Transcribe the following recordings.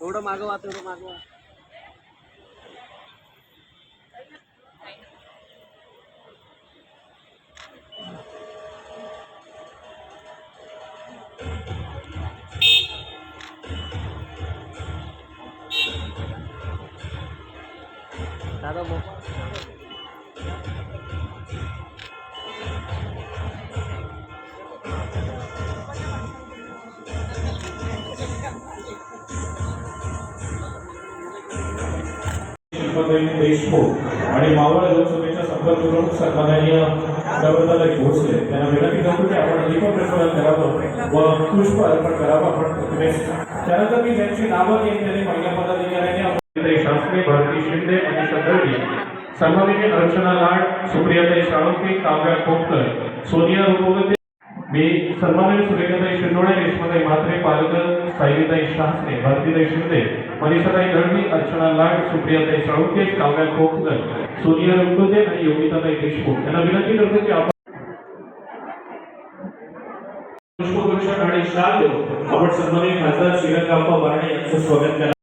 थोडं मागवा थोडं मागवा दादा मोबाईल शिल्पताई देशमुख आणि मावळ लोकसभेच्या संपर्क प्रमुख सन्माननीय नर्मदाताई भोसले. त्यांना विनंती करतो की आपण दीपप्रज्वलन करावं. व पुष्प अर्पण करावं आपण प्रतिमेस. त्यानंतर मी ज्यांची नावं घेईन त्यांनी पहिल्या पदाधिकाऱ्यांनी शास्त्री भारती शिंदे आणि दळवी सन्माननीय अर्चना लाड सुप्रियाताई साळुंके काव्या खोपकर सोनिया रुपवते मी सन्माननीय सुरेखाताई शिंदोळे रेश्माताई म्हात्रे पालकर सायलीताई शास्त्रे भारतीताई शिंदे मनीषाताई दळवी अर्चना लाड सुप्रियाताई साळुंके काव्या खोपकर सोनिया रुपवते आणि योगिताताई देशमुख. यांना विनंती करतो की आपण पुष्पगुच्छ आणि शाल आपण सन्माननीय खासदार श्रीरंगाप्पा बारणे यांचं स्वागत करा.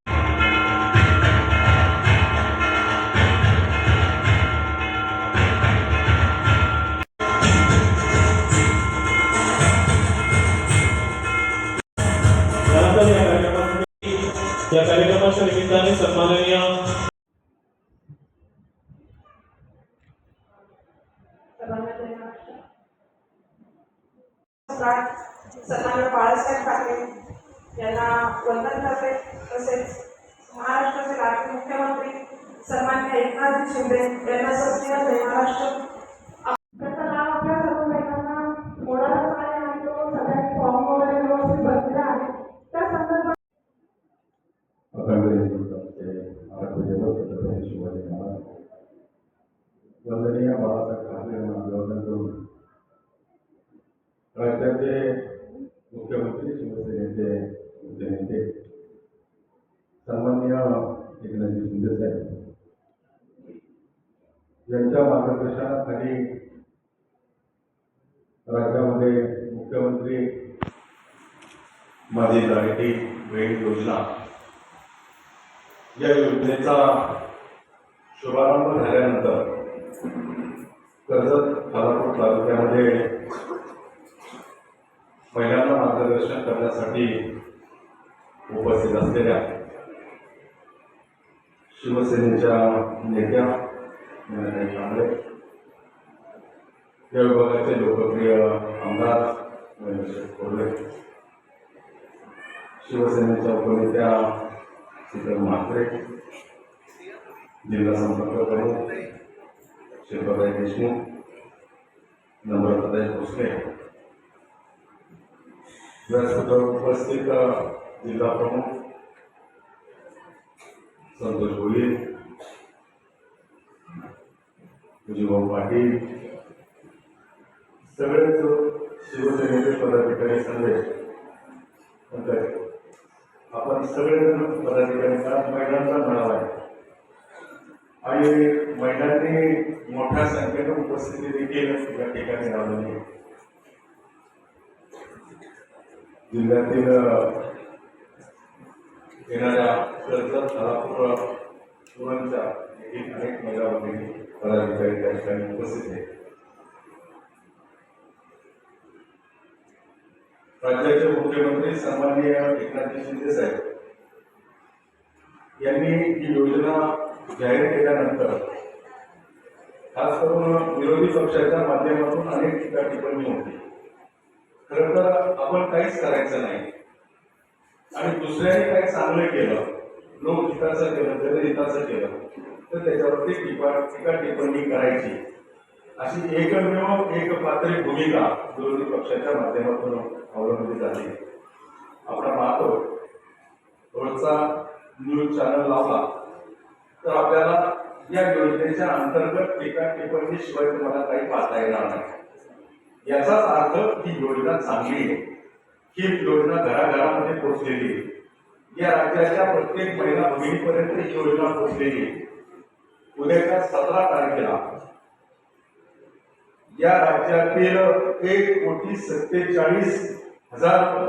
या कार्यक्रमाच्या निमित्ताने सन्माननीय सन्मान्य बाळासाहेब ठाकरे यांना वंदन करते. तसेच महाराष्ट्राचे लाडके मुख्यमंत्री सन्मान्य एकनाथ शिंदे यांना सत्य महाराष्ट्र त्याचं नाव आपल्या सर्व महिलांना मोडाचं आहे आणि तो सगळ्यांनी फॉर्म वगैरे व्यवस्थित भरलेला आहे त्या संदर्भात अखंड हिंदुत्वाचे आराध्य छत्रपती शिवाजी महाराज वंदनीय बाळासाहेब ठाकरे यांना अभिवादन करून. राज्याचे मुख्यमंत्री शिवसेनेचे मुख्य नेते. सन्मान्य एकनाथजी शिंदे साहेब. यांच्या मार्गदर्शनाखाली राज्यामध्ये मुख्यमंत्री माझी लाडकी बहीण योजना. या योजनेचा शुभारंभ झाल्यानंतर कर्जत खालापूर तालुक्यामध्ये महिलांना मार्गदर्शन करण्यासाठी उपस्थित असलेल्या शिवसेनेच्या नेत्या कांबळे या विभागाचे लोकप्रिय आमदार महेश कोल्हे शिवसेनेच्या उपनेत्या शीतल म्हात्रे जिल्हा संपर्क प्रमुख शिल्पाताई देशमुख नम्रताताई भोसले व्यासपीठावर उपस्थित अ, जिल्हा प्रमुख संतोष भोईर विजयभाऊ पाटील सगळेच शिवसेनेचे पदाधिकारी सगळे आपण सगळेजण पदाधिकारी आज महिलांचा मेळावा आहे. आणि महिलांनी मोठ्या संख्येनं उपस्थिती देखील या ठिकाणी लावलेली आहे जिल्ह्यातील येणाऱ्या कर्जत सोलापूर पुरणच्या देखील अनेक महिला भगिनी पदाधिकारी त्या ठिकाणी उपस्थित आहेत. राज्याचे मुख्यमंत्री सन्माननीय एकनाथजी शिंदे साहेब यांनी ही योजना जाहीर केल्यानंतर खास करून विरोधी पक्षाच्या माध्यमातून अनेक टीका टिप्पणी होती. खरं तर आपण काहीच करायचं नाही. आणि दुसऱ्याने काही चांगलं केलं लोकहिताचं केलं जनहिताचं केलं तर त्याच्यावरती टीका टीका टिप्पणी करायची. अशी एकमेव एक पात्री भूमिका विरोधी पक्षाच्या माध्यमातून अवलंबित झाली. आपण पाहतो रोजचा न्यूज चॅनल लावला. तर आपल्याला या योजनेच्या अंतर्गत टीका टिप्पणीशिवाय तुम्हाला काही पाहता येणार नाही. याचाच अर्थ ही योजना चांगली आहे. ही योजना घराघरामध्ये पोहोचलेली आहे. या राज्याच्या प्रत्येक महिला भगिनीपर्यंत ही योजना पोहोचलेली आहे. उद्याच्या सतरा तारखेला या राज्यातील एक कोटी सत्तेचाळीस हजार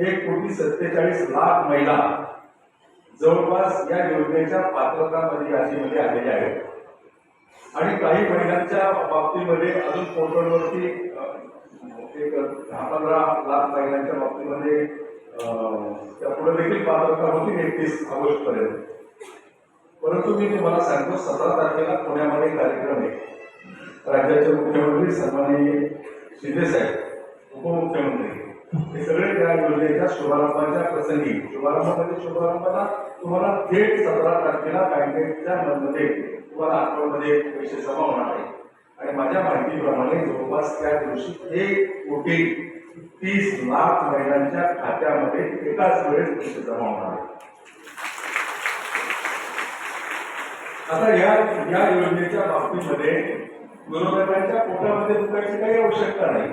एक कोटी सत्तेचाळीस लाख महिला जवळपास या योजनेच्या पात्रतामध्ये यादीमध्ये आलेले आहेत. आणि काही महिलांच्या बाबतीमध्ये अजून पोर्टलवरती एक दहा पंधरा लाख महिलांच्या बाबतीमध्ये त्यापुढे त्या पुढे देखील पात्रता होती एकतीस ऑगस्ट पर्यंत परंतु मी तुम्हाला सांगतो सतरा तारखेला पुण्यामध्ये कार्यक्रम आहे. राज्याचे मुख्यमंत्री सन्माननीय शिंदे साहेब उपमुख्यमंत्री. हे सगळे त्या योजनेच्या शुभारंभाच्या प्रसंगी शुभारंभ शुभारंभाला तुम्हाला थेट सतरा तारखेला बँकेच्या मध्ये तुम्हाला अकाउंटमध्ये पैसे जमा होणार आहे आणि माझ्या माहितीप्रमाणे जवळपास त्या दिवशी एक कोटी तीस लाख महिलांच्या खात्यामध्ये एकाच वेळेस पैसे जमा होणार आहे आता या या योजनेच्या बाबतीमध्ये विरोधकांच्या पोटामध्ये दुखायची काही आवश्यकता नाही.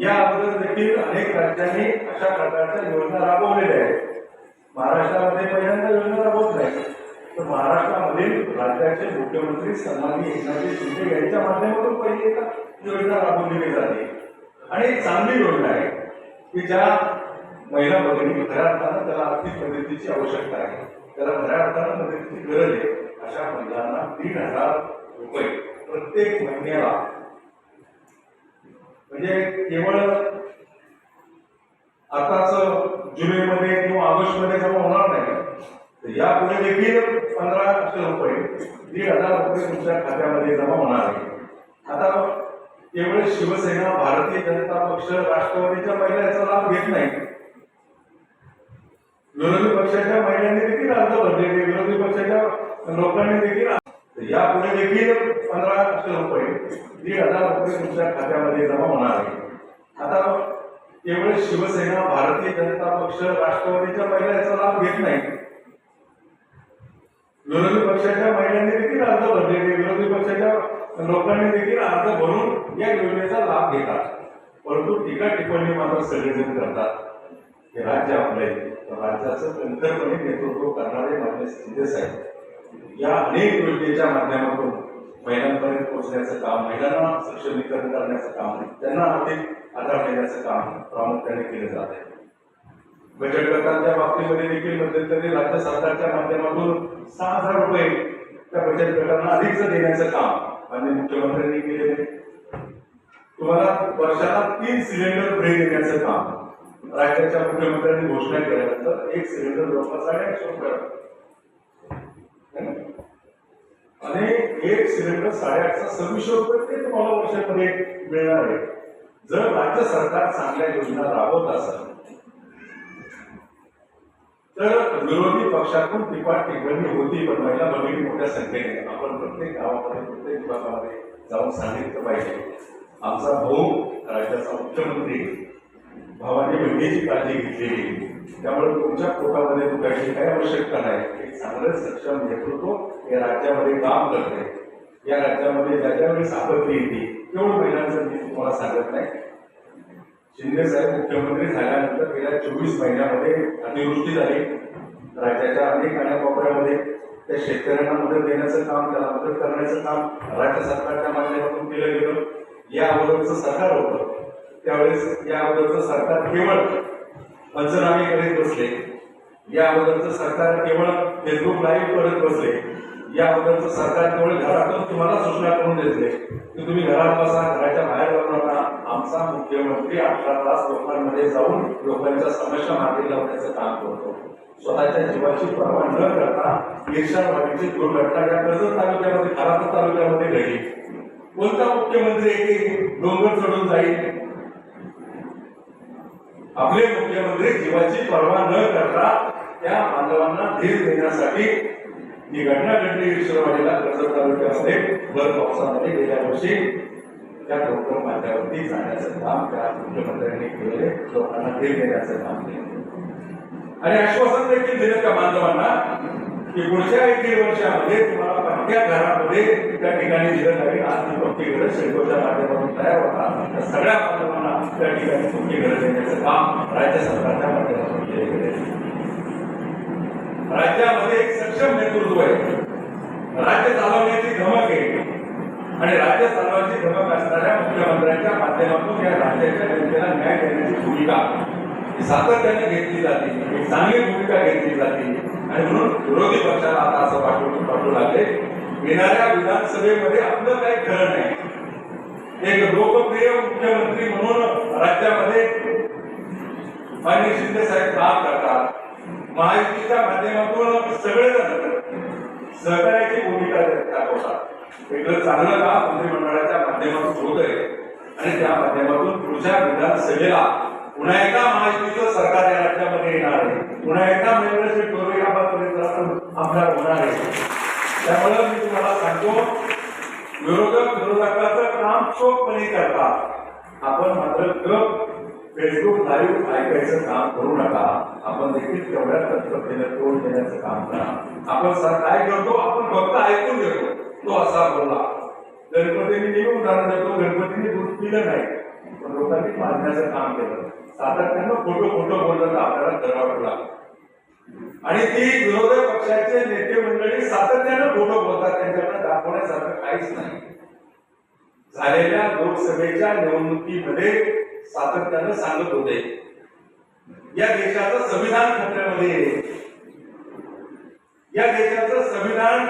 या अगोदर देखील अनेक राज्यांनी अशा प्रकारच्या योजना राबवलेल्या आहेत. महाराष्ट्रामध्ये पहिल्यांदा योजना राबवत नाही तर महाराष्ट्रामधील राज्याचे मुख्यमंत्री सन्माननीय एकनाथजी शिंदे यांच्या माध्यमातून पहिली एका योजना राबवलेली जाते आणि एक चांगली योजना आहे की ज्या महिला भगिनी खऱ्या अर्थानं त्याला आर्थिक मदतीची आवश्यकता आहे. त्याला खऱ्या अर्थानं मदतीची गरज आहे. अशा महिलांना तीन हजार रुपये प्रत्येक महिन्याला म्हणजे केवळ आताच जुलै मध्ये किंवा ऑगस्टमध्ये जमा होणार नाही तर यापुढे देखील पंधराशे रुपये दीड हजार रुपये तुमच्या खात्यामध्ये जमा होणार आहे. आता केवळ शिवसेना भारतीय जनता पक्ष राष्ट्रवादीच्या महिला याचा लाभ घेत नाही. विरोधी पक्षाच्या महिलांनी देखील अर्ज भरलेले विरोधी पक्षाच्या लोकांनी देखील यापुढे देखील पंधराशे रुपये दीड हजार रुपये तुमच्या खात्यामध्ये जमा होणार आहे. आता केवळ शिवसेना भारतीय जनता पक्ष राष्ट्रवादीच्या महिला याचा लाभ घेत नाही. विरोधी पक्षाच्या महिलांनी देखील अर्ज भरलेले विरोधी पक्षाच्या लोकांनी देखील अर्ज भरून या योजनेचा लाभ घेतात. परंतु टीका टिप्पणी मात्र सगळेजण करतात. हे राज्य आपले राज्याचं कणखरपणे नेतृत्व करणारे माझे शिंदे साहेब. या अनेक योजनेच्या माध्यमातून महिलांपर्यंत पोहोचण्याचं काम महिलांना सक्षमीकरण करण्याचं काम त्यांना आर्थिक आधार देण्याचं काम प्रामुख्याने केलं जात आहे. बचत गटांच्या बाबतीमध्ये देखील मध्यंतरी राज्य सरकारच्या माध्यमातून सहा हजार रुपये त्या बचत गटांना अधिकच देण्याचं काम माननीय मुख्यमंत्र्यांनी केलेले तुम्हाला वर्षाला तीन सिलेंडर फ्री देण्याचं काम राज्याच्या मुख्यमंत्र्यांनी घोषणा केल्यानंतर एक सिलेंडर जवळपास साडेआठशे रुपये आणि एक सिलेंडर साडेआठशे सव्वीसशे रुपये ते तुम्हाला वर्षामध्ये मिळणार आहे. जर राज्य सरकार चांगल्या योजना राबवत असेल तर विरोधी पक्षातून टिपा टिप्पणी होती पण महिला भगिनी मोठ्या संख्येने. आपण प्रत्येक गावामध्ये प्रत्येक विभागामध्ये जाऊन सांगितलं पाहिजे. आमचा भाऊ राज्याचा मुख्यमंत्री. भावाने बहिणीची काळजी घेतलेली. त्यामुळे तुमच्या पोटामध्ये दुखायची काय आवश्यकता नाही. एक चांगलं सक्षम नेतृत्व या राज्यामध्ये काम करते. या राज्यामध्ये ज्या ज्या वेळेस आपत्ती येते तेवढं महिलांचं मी तुम्हाला सांगत नाही. शिंदे साहेब मुख्यमंत्री झाल्यानंतर गेल्या चोवीस महिन्यामध्ये अतिवृष्टी झाली. राज्याच्या अनेक कानाकोपऱ्यामध्ये त्या शेतकऱ्यांना मदत देण्याचं काम त्याला मदत करण्याचं काम राज्य सरकारच्या माध्यमातून केलं गेलं. या अगोदरचं सरकार होतं. त्यावेळेस या अगोदरचं सरकार केवळ पंचनामे करीत बसले. या अगोदरचं सरकार केवळ फेसबुक लाईव्ह करत बसले. या अगोदरचं सरकार केवळ घरातून तुम्हाला सूचना करून देते. की तुम्ही घरात बसा घराच्या बाहेर जाऊ नका. आमचा मुख्यमंत्री अठरा तास लोकांमध्ये जाऊन लोकांच्या समस्या मार्गी लावण्याचं काम करतो. स्वतःच्या जीवाची पर्वा न करता ईर्षावादीची दुर्घटना या कर्जत तालुक्यामध्ये खराब तालुक्यामध्ये घडली. कोणता मुख्यमंत्री एक डोंगर चढून जाईल? आपले मुख्यमंत्री जीवाची पर्वा न करता त्या बांधवांना धीर देण्यासाठी ही घटना घडली विश्ववाडीला कर्जत तालुक्यामध्ये भर पावसामध्ये गेल्या वर्षी त्या डोंगर माथ्यावरती जाण्याचं काम त्या मुख्यमंत्र्यांनी केले लोकांना ते देण्याचं काम केलं आणि आश्वासन देखील दिलं त्या बांधवांना की पुढच्या एक दीड वर्षामध्ये तुम्हाला पक्क्या घरामध्ये त्या ठिकाणी दिलं जाईल. आज ती पक्की घर शेतकऱ्याच्या माध्यमातून तयार होता त्या सगळ्या बांधवांना त्या ठिकाणी पक्की घर देण्याचं काम राज्य सरकारच्या माध्यमातून केले गेले राज्यामध्ये एक सक्षम नेतृत्व आहे. राज्य चालवण्याची धमक आहे. आणि राज्य चालवण्याची धमक असणाऱ्या मुख्यमंत्र्यांच्या माध्यमातून या राज्याच्या जनतेला न्याय देण्याची भूमिका सातत्याने घेतली जाते. एक चांगली भूमिका घेतली जाते. आणि म्हणून विरोधी पक्षाला आता असं वाटू वाटू लागले. येणाऱ्या विधानसभेमध्ये आपलं काही खरं नाही. एक लोकप्रिय मुख्यमंत्री म्हणून राज्यामध्ये माननीय शिंदे साहेब काम करतात? महायुतीच्या माध्यमातून सगळेजण सहकार्याची भूमिका दाखवतात वेगळं चांगलं काम मंत्रिमंडळाच्या माध्यमातून होत आहे. आणि त्या माध्यमातून पुढच्या विधानसभेला पुन्हा एकदा महायुतीचं सरकार या राज्यामध्ये येणार आहे. पुन्हा एकदा मेंबरशिप करू यापर्यंत आपल्या होणार आहे. त्यामुळे मी तुम्हाला सांगतो विरोधक विरोधकाचं काम चोखपणे करतात. आपण मात्र गप फेसबुक लाईव्ह ऐकायचं काम करू नका. आपण देखील तेवढ्या तत्परतेने तोंड देण्याचं काम करा. आपण सर काय करतो? आपण फक्त ऐकून घेतो. तो असा बोलला. गणपतीने मी उदाहरण देतो गणपतीने दूध पिलं नाही. पण लोकांनी मारण्याचं काम केलं. सातत्यानं खोटं खोटं बोललं तर आपल्याला करावं लागलं आणि ती विरोधी पक्षाचे नेते मंडळी सातत्यानं खोटं बोलतात. त्यांच्याकडे दाखवण्यासारखं काहीच नाही. झालेल्या लोकसभेच्या निवडणुकीमध्ये सातत्यानं सांगत होते. या देशाचं संविधान खटल्यामध्ये या देशाचं संविधान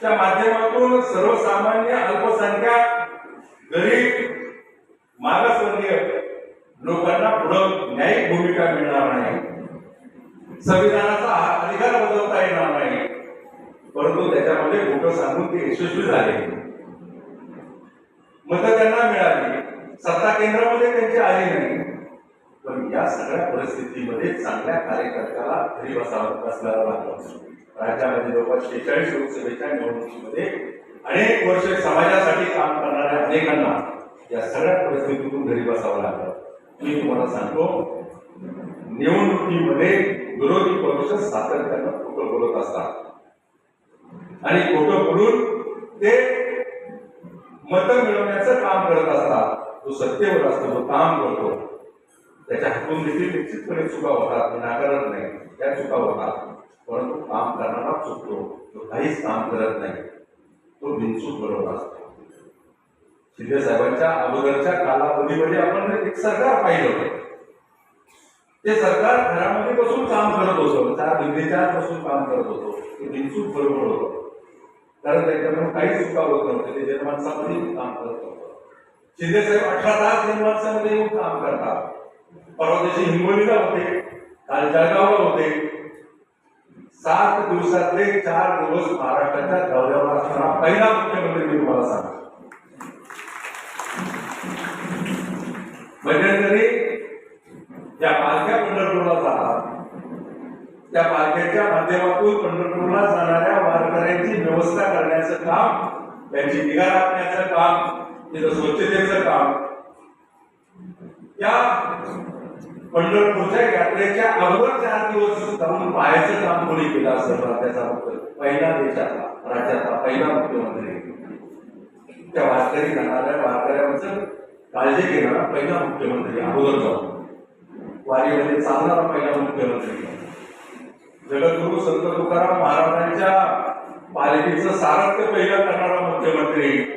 च्या माध्यमातून सर्वसामान्य अल्पसंख्याक गरीब मागासवर्गीय लोकांना पुढं न्यायिक भूमिका मिळणार नाही. संविधानाचा हा अधिकार बदलता येणार नाही. परंतु त्याच्यामध्ये खोटं सांगून ते यशस्वी झाले. मतं त्यांना मिळाली. सत्ता केंद्रामध्ये त्यांची आली नाही. पण या सगळ्या परिस्थितीमध्ये चांगल्या कार्यकर्त्याला घरी बसावं बसल्याला लागलं राज्यामध्ये जवळपास शेहेचाळीस लोकसभेच्या निवडणुकीमध्ये अनेक वर्ष समाजासाठी काम करणाऱ्या अनेकांना या सगळ्या परिस्थितीतून घरी बसावं लागलं मी तुम्हाला सांगतो निवडणुकीमध्ये विरोधी पक्ष सातत्यानं खोटं बोलत असतात. आणि खोटं बोलून ते मत मिळवण्याचं काम करत असतात. जो सत्तेवर असतो जो काम करतो त्याच्या हातून देखील निश्चितपणे चुका होतात नाकारत नाही. त्या चुका होतात. परंतु काम करणारा चुकतो तो काहीच काम करत नाही. तो बिनचूक बरोबर असतो. शिंदे साहेबांच्या अगोदरच्या कालावधीमध्ये आपण एक सरकार पाहिलं होतं. ते सरकार घरामध्ये बसून काम करत होतं. चार भिंतीच्या बसून काम करत होतो. ते बिनचूक बरोबर होतं. कारण त्याच्यामुळे काही चुका होत नव्हते ते जनमानसामध्ये काम करत होतं. शिंदे साहेब अठरा तास जनमानसामध्ये येऊन काम करतात परवा दिवशी हिंगोलीला होते काल जळगावला होते, सात दिवसातले चार दिवस महाराष्ट्राच्या दौऱ्यावर असणारा पहिला मुख्यमंत्री मी तुम्हाला सांगतो मध्यंतरी ज्या पालख्या पंढरपूरला जातात त्या पालख्याच्या माध्यमातून पंढरपूरला जाणाऱ्या वारकऱ्यांची व्यवस्था करण्याचं काम, त्यांची निगा राखण्याचं काम त्याचं स्वच्छतेचं काम. या पंढरपूरच्या यात्रेच्या अगोदर चार दिवस जाऊन पाहायचं काम कोणी केलं असं राज्याचा पहिला देशाचा राज्याचा पहिला मुख्यमंत्री. त्या वारकरी जाणाऱ्या वारकऱ्यांचं काळजी घेणारा पहिला मुख्यमंत्री अगोदर जाऊन. वारीमध्ये चालणारा पहिला मुख्यमंत्री. जगद्गुरु संत तुकाराम महाराजांच्या पालखीचं सारथ्य पहिला करणारा मुख्यमंत्री.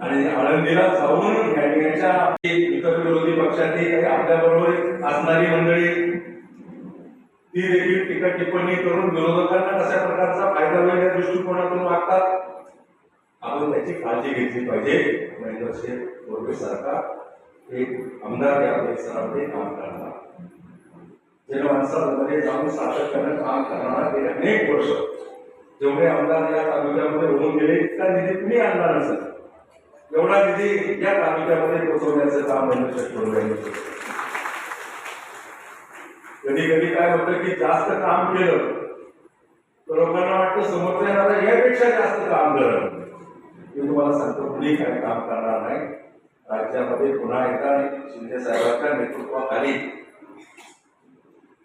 आणि आळंदीला जाऊन यांच्या इतर विरोधी पक्षातली आपल्याबरोबर असणारी मंडळी ती देखील टीका टिप्पणी करून विरोधकांना कशा प्रकारचा फायदा होईल या दृष्टिकोनातून वागतात? आपण त्याची काळजी घेतली पाहिजे. महेंद्र बोर्डे सारखा एक आमदार या परिसरामध्ये काम करणार. जनमानसामध्ये जाऊन सातत्यानं काम करणार ते अनेक वर्ष जेवढे आमदार या तालुक्यामध्ये होऊन गेले त्या निधी तुम्ही आणणार नसेल? एवढा निधी या तालुक्यामध्ये पोहोचवण्याचं काम महेंद्र शेठ नाही कधी कधी काय होतं की जास्त काम केलं तर लोकांना वाटतं समोरच्या येणारा यापेक्षा जास्त काम करत मी तुम्हाला सांगतो कुणी काय काम करणार नाही. राज्यामध्ये पुन्हा एकदा शिंदे साहेबांच्या नेतृत्वाखाली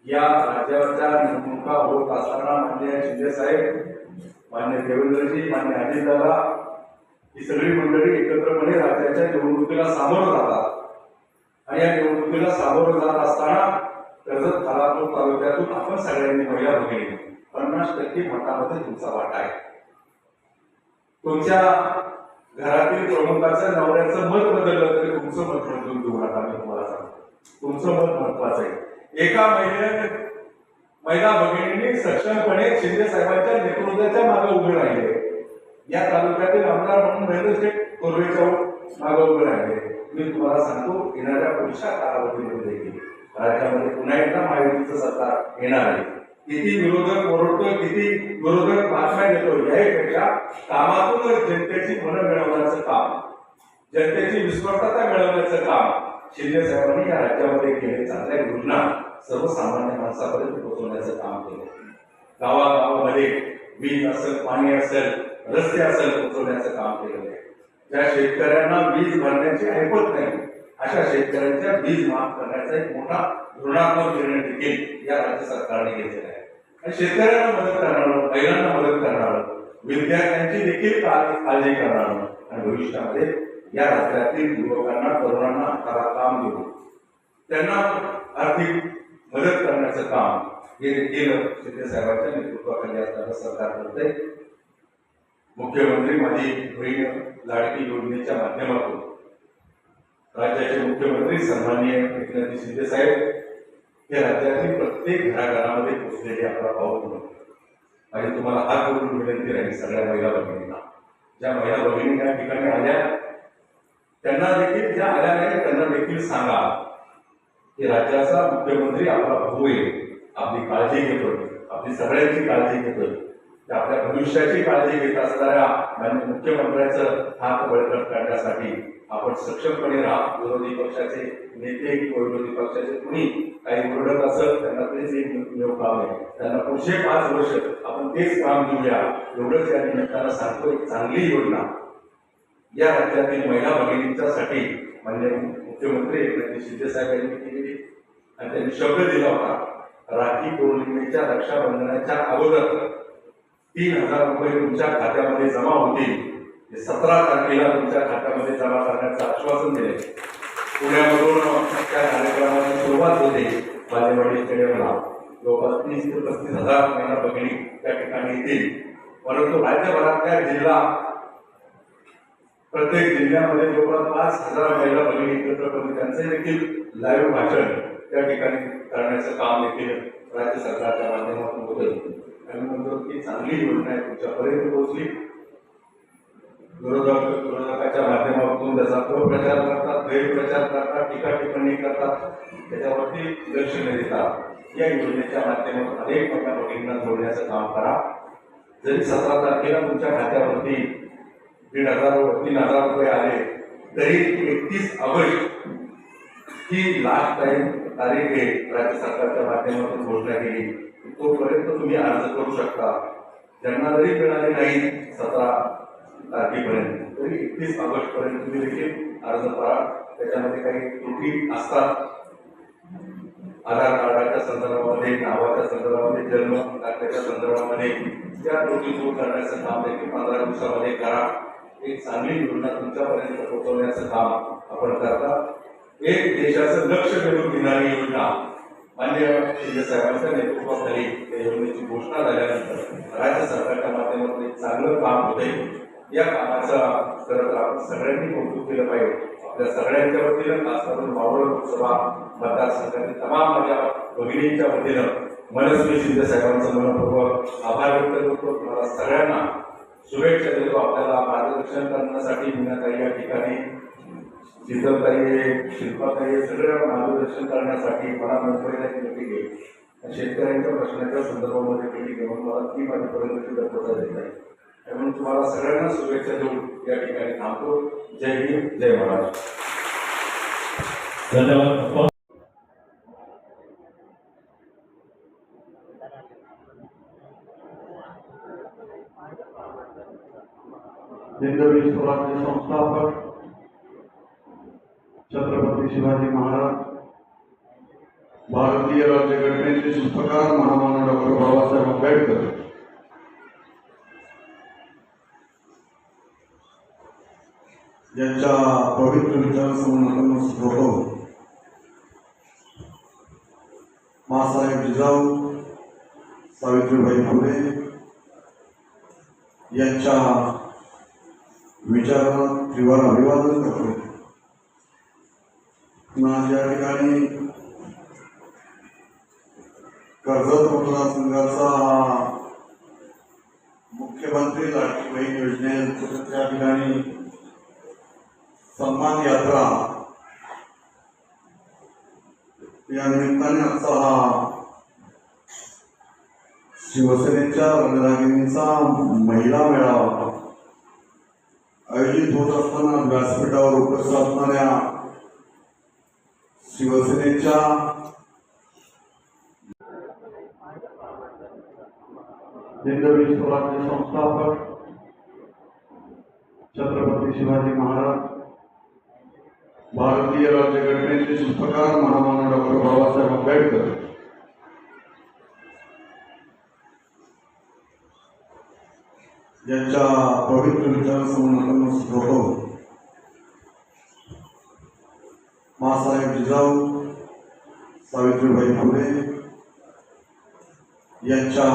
या राज्याच्या निवडणुका होत असताना मान्य शिंदे साहेब मान्य देवेंद्रजी मान्य अजितदादा ही सगळी मंडळी एकत्रपणे राज्याच्या निवडणुकीला सामोरं जातात. आणि या निवडणुकीला सामोरं जात असताना कर्जत खालापूर तालुक्यातून आपण सगळ्यांनी महिला भगिनी पन्नास टक्के मतामध्ये तुमचा वाटा आहे. तुमच्या घरातील प्रमुखाचं नवऱ्याचं मत बदललं तरी तुमचं मत बदलून देऊ नका मी तुम्हाला सांगतो. तुमचं मत महत्वाचं आहे. एका महिलेने महिला भगिनींनी सक्षमपणे शिंदे साहेबांच्या नेतृत्वाच्या मागे उभे राहिले या तालुक्यातील आमदार म्हणून महेंद्र कोरवे चौक मागे उभे राहिले मी तुम्हाला सांगतो येणाऱ्या पुढच्या कालावधीमध्ये देखील राज्यामध्ये पुन्हा एकदा महायुतीचं सत्ता येणार आहे. किती विरोधक ओरडतोय किती विरोधक बातम्या देतो यापेक्षा कामातून जनतेची मनं मिळवण्याचं काम जनतेची विश्वासता मिळवण्याचं काम शिंदे साहेबांनी या राज्यामध्ये केले चांगल्या योजना सर्वसामान्य माणसापर्यंत पोहोचवण्याचं काम केलं. गावागावामध्ये वीज असेल पाणी असेल रस्ते असेल पोहोचवण्याचं काम केलेलं आहे. ज्या शेतकऱ्यांना वीज भरण्याची ऐपत नाही अशा शेतकऱ्यांच्या वीज माफ करण्याचा एक मोठा धोरणात्मक निर्णय देखील या राज्य सरकारने घेतलेला आहे. आणि शेतकऱ्यांना मदत करणार महिलांना मदत करणार विद्यार्थ्यांची देखील काळजी करणार आणि भविष्यामध्ये या राज्यातील युवकांना तरुणांना हाताला काम देऊ त्यांना आर्थिक मदत करण्याचं काम हे केलं शिंदे साहेबांच्या नेतृत्वाखाली असणारं सरकार करते मुख्यमंत्री माझी बहीण लाडकी योजनेच्या माध्यमातून. राज्याचे मुख्यमंत्री सन्माननीय एकनाथजी शिंदे साहेब हे राज्यातील प्रत्येक घराघरामध्ये पोचलेले आपला भाऊ म्हणून. आणि तुम्हाला हात जोडून विनंती राहील सगळ्या महिला बहिणींना ज्या महिला बहिणी या ठिकाणी आल्या त्यांना देखील ज्या आल्या नाही त्यांना देखील सांगा की राज्याचा मुख्यमंत्री आपला भाऊ आहे. आपली काळजी घेतोय. आपली सगळ्यांची काळजी घेतोय. आपल्या भविष्याची काळजी घेत असणाऱ्या माननीय मुख्यमंत्र्यांचं हात बळकट करण्यासाठी आपण सक्षमपणे राहा. विरोधी पक्षाचे नेते किंवा विरोधी पक्षाचे कुणी काही ओरडत असेल त्यांना तेच एक नियोग काम आहे त्यांना पुढचे पाच वर्ष आपण तेच काम देऊया एवढंच या निमित्तानं सांगतो एक चांगली योजना. या राज्यातील महिला भगिनींच्यासाठी म्हणजे मुख्यमंत्री एकनाथ शिंदे साहेब यांनी केलेली आणि त्यांनी शब्द दिला होता. राखी पौर्णिमेच्या रक्षाबंधनाच्या अगोदर तीन हजार रुपये तुमच्या खात्यामध्ये जमा होतील. सतरा तारखेला तुमच्या खात्यामध्ये जमा करण्याचं आश्वासन दिले पुण्यामधून त्या कार्यक्रमाची सुरुवात होते बालेवाडी स्टेडियमला. जवळपास तीस ते पस्तीस हजार महिला भगिनी त्या ठिकाणी येतील. परंतु राज्यभरातल्या जिल्हा प्रत्येक जिल्ह्यामध्ये जवळपास पाच हजार महिला भगिनी एकत्र करून त्यांचे देखील लाईव्ह भाषण त्या ठिकाणी करण्याचं काम देखील राज्य सरकारच्या माध्यमातून होतं. आणि म्हणतो की चांगली योजना आहे तुमच्यापर्यंत पोहोचली. विरोधक विरोधकाच्या माध्यमातून त्याचा प्रचार करतात गैरप्रचार करतात टीका टिप्पणी करतात त्याच्यावरती लक्ष न देतात या योजनेच्या माध्यमातून अनेक मोठ्या भगिनींना जोडण्याचं काम करा. जरी सतरा तारखेला तुमच्या खात्यावरती दीड हजार तीन हजार रुपये आले तरी एकतीस ऑगस्ट ही लास्ट टाइम तारीख आहे राज्य सरकारच्या माध्यमातून घोषणा केली. तोपर्यंत तुम्ही अर्ज करू शकता. ज्यांना जरी मिळाले नाही सतरा तारखेपर्यंत तरी एकतीस ऑगस्ट पर्यंत तुम्ही देखील अर्ज करा. त्याच्यामध्ये काही त्रुटी असतात. आधार कार्डाच्या संदर्भामध्ये नावाच्या संदर्भामध्ये जन्म दाखल्याच्या संदर्भामध्ये त्या त्रुटी दूर करण्याचं काम देखील पंधरा दिवसामध्ये करा. एक चांगली योजना तुमच्यापर्यंत पोहोचवण्याचं काम आपण करता. एक देशाचं लक्ष वेधून घेणारी योजना मान्य शिंदे साहेबांच्या नेतृत्वाखाली या योजनेची घोषणा झाल्यानंतर राज्य सरकारच्या माध्यमातून एक चांगलं काम होते या कामाचा खरं तर आपण सगळ्यांनी कौतुक केलं पाहिजे. आपल्या सगळ्यांच्या वतीनं खास करून मावळ लोकसभा मतदारसंघातील तमाम माझ्या भगिनींच्या वतीनं मनस्वी शिंदे साहेबांचं मनपूर्वक आभार व्यक्त करतो. तुम्हाला सगळ्यांना शुभेच्छा देतो. आपल्याला मार्गदर्शन करण्यासाठी मीनाताई या ठिकाणी आहे, शिल्पाताई आहे, सगळं मार्गदर्शन करण्यासाठी मला मुंबईला एक मिटिंग आहे शेतकऱ्यांच्या प्रश्नाच्या संदर्भामध्ये आहे म्हणून मला ती माझ्यापर्यंत सुद्धा पोहोचता येत नाही. म्हणून तुम्हाला सगळ्यांना शुभेच्छा देऊन या ठिकाणी थांबतो. जय हिंद जय महाराष्ट्र. धन्यवाद स्वराज्य संस्थापक छत्रपती शिवाजी महाराज भारतीय राज्यघटनेचे शिल्पकार महामानव डॉक्टर बाबासाहेब आंबेडकर. यांच्या पवित्र विचारासमोर होतो मासाहेब जिजाऊ सावित्रीबाई फुले यांच्या विचारांना त्रिवार अभिवादन करतो. कर्जत मतदारसंघाचा मुख्यमंत्री लाडकी बहीण योजनेच्या त्या ठिकाणी सन्मान यात्रा. या निमित्ताने आजचा हा शिवसेनेच्या रंगरागिणींचा महिला मेळावा आयोजित होत असताना व्यासपीठावर उपस्थित असणाऱ्या शिवसेनेच्या हिंदवी स्वराज्य संस्थापक छत्रपती शिवाजी महाराज भारतीय राज्यघटनेचे शिल्पकार महामानव डॉक्टर बाबासाहेब आंबेडकर यांच्या पवित्र विचारासमोर होतो मासाहेब जिजाऊ सावित्रीबाई फुले यांच्या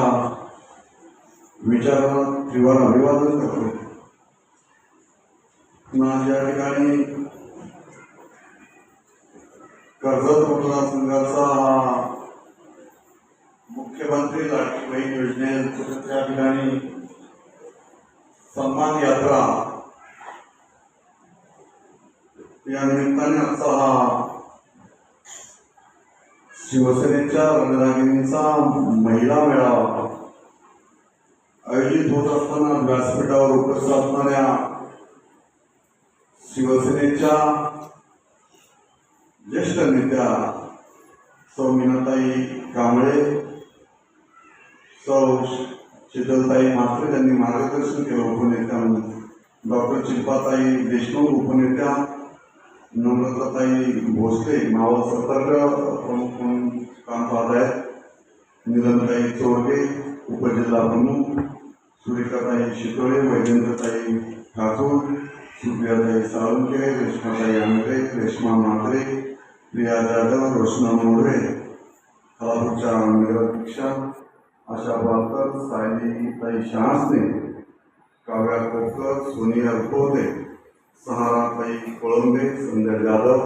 विचारांना त्रिवार अभिवादन करतो. पुन्हा या ठिकाणी कर्जत मतदारसंघाचा मुख्यमंत्री लाडकी बहीण योजनेच्या त्या ठिकाणी सन्मान यात्रा या निमित्ताने आजचा हा शिवसेनेच्या रंगरागिणींचा महिला मेळावा आयोजित होत असताना व्यासपीठावर उपस्थित असणाऱ्या शिवसेनेच्या ज्येष्ठ नेत्या सौ मीनाताई कांबळे सौ शीतलताई म्हात्रे यांनी मार्गदर्शन केलं उपनेत्या म्हणून डॉक्टर शिल्पाताई देशमुख उपनेत्या नम्रताताई भोसले मावळ सतर्क प्रमुख म्हणून काम पाहत आहेत? निलमताई चोरगे उपजिल्हा प्रमुख सुरेखाताई शितोळे वैजंत्रताई ठाकूर सुप्रियाताई साळुंके रेश्माताई आंबरे रेश्मा म्हात्रे प्रिया जाधव रोशना मोरे कलापूरच्या निरपेक्षा आशा पालकर सायलीताई शहासने काव्या कोकर सोनिया रुपवते सहाबाई कोळंबे सुंदर जाधव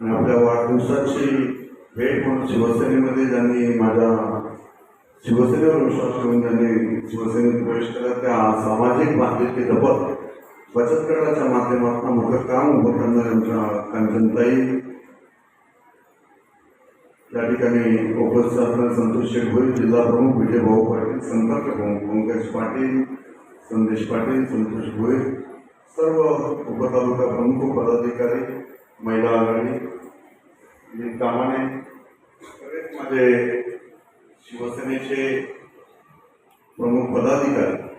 आणि आपल्या वाढदिवसाची भेट म्हणून शिवसेनेमध्ये ज्यांनी माझ्या शिवसेनेवर विश्वास ठेवून ज्यांनी शिवसेनेत प्रवेश केला त्या सामाजिक बांधिलकी जपत बचत गटाच्या माध्यमातून मोठं काम उभं करणार आमच्या कांचनताई. त्या ठिकाणी उपस्थित असणारे संतोष शेखभोई जिल्हा प्रमुख विजय भाऊ पाटील संपर्क प्रमुख पंकज पाटील संदेश पाटील संतोष भोई सर्व उपतालुका प्रमुख पदाधिकारी महिला आघाडी कामाने सगळेच माझे शिवसेनेचे प्रमुख पदाधिकारी